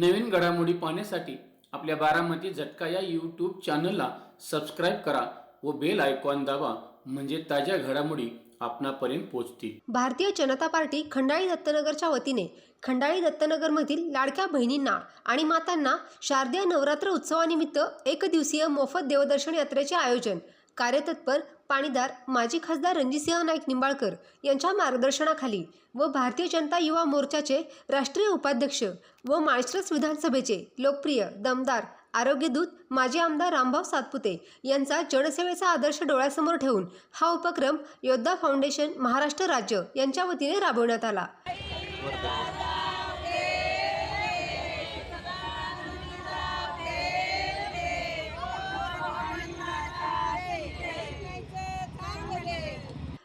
नवीन घडामोडी पाहण्यासाठी आपल्या बारामती झटका या यूट्यूब चॅनलला सबस्क्राईब करा व बेल आयकॉन दाबा म्हणजे ताज्या घडामोडी आपणापर्यंत पोहोचतील. भारतीय जनता पार्टी खंडाळी दत्तनगरच्या वतीने खंडाळी दत्तनगरमधील लाडक्या बहिणींना आणि मातांना शारदीय नवरात्र उत्सवानिमित्त एक दिवसीय मोफत देवदर्शन यात्रेचे आयोजन कार्यतत्पर पाणीदार माजी खासदार रणजितसिंह नाईक निंबाळकर यांच्या मार्गदर्शनाखाली व भारतीय जनता युवा मोर्चाचे राष्ट्रीय उपाध्यक्ष व माळशिरस विधानसभेचे लोकप्रिय दमदार आरोग्यदूत माजी आमदार रामभाऊ सातपुते यांचा जनसेवेचा आदर्श डोळ्यासमोर ठेवून हा उपक्रम योद्धा फाउंडेशन महाराष्ट्र राज्य यांच्या वतीने राबवण्यात आला.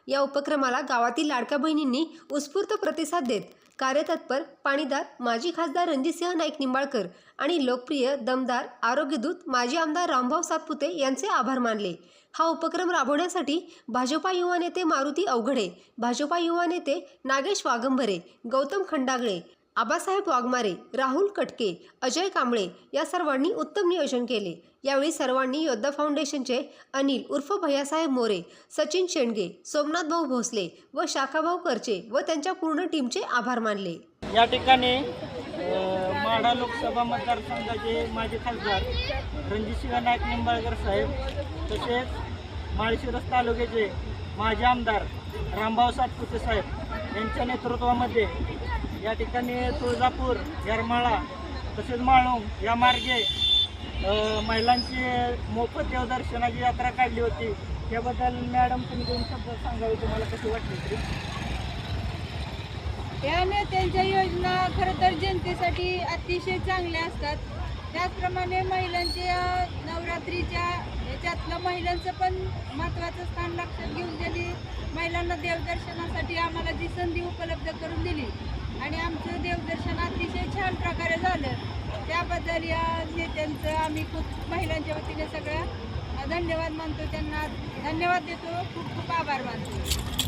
या उपक्रमाला गावातील लाडक्या बहिणींनी उत्स्फूर्त प्रतिसाद देत कार्यतत्पर पाणीदार माजी खासदार रणजितसिंह नाईक निंबाळकर आणि लोकप्रिय दमदार आरोग्यदूत माजी आमदार रामभाऊ सातपुते यांचे आभार मानले. हा उपक्रम राबवण्यासाठी भाजपा युवा नेते मारुती अवघडे भाजपा युवा नेते नागेश वागंभरे गौतम खंडागळे आबासाहेब वाघमारे राहुल कटके अजय कांबळे या सर्वांनी उत्तम नियोजन केले. यावेळी सर्वांनी योद्धा फाउंडेशनचे अनिल उर्फ भैयासाहेब मोरे सचिन शेंडगे सोमनाथ भाऊ भोसले व शाखाभाऊ करचे व त्यांच्या पूर्ण टीमचे आभार मानले. या ठिकाणी माढा लोकसभा मतदारसंघाचे माजी खासदार रणजितसिंह नाईक निंबाळकर साहेब तसेच माळशिरस तालुक्याचे माजी आमदार रामभाऊ सातपुते साहेब यांच्या नेतृत्वामध्ये या ठिकाणी तुळजापूर येरमाळा तसेच माळुंग या मार्गे महिलांची मोफत देवदर्शनाची यात्रा काढली होती. त्याबद्दल मॅडम तुम्ही दोन शब्द सांगावे तुम्हाला कशी वाटली तरी? या नेत्यांच्या योजना खरं तर जनतेसाठी अतिशय चांगल्या असतात. त्याचप्रमाणे महिलांच्या नवरात्रीच्या याच्यातलं महिलांचं पण महत्त्वाचं स्थान लक्षात घेऊन त्यांनी महिलांना देवदर्शनासाठी आम्हाला जी संधी उपलब्ध करून दिली आणि आमचं देवदर्शन अतिशय छान प्रकारे झालं. त्याबद्दल या नेत्यांचं आम्ही खूप महिलांच्या वतीने सगळ्या धन्यवाद मानतो त्यांना. धन्यवाद देतो. खूप खूप आभार मानतो.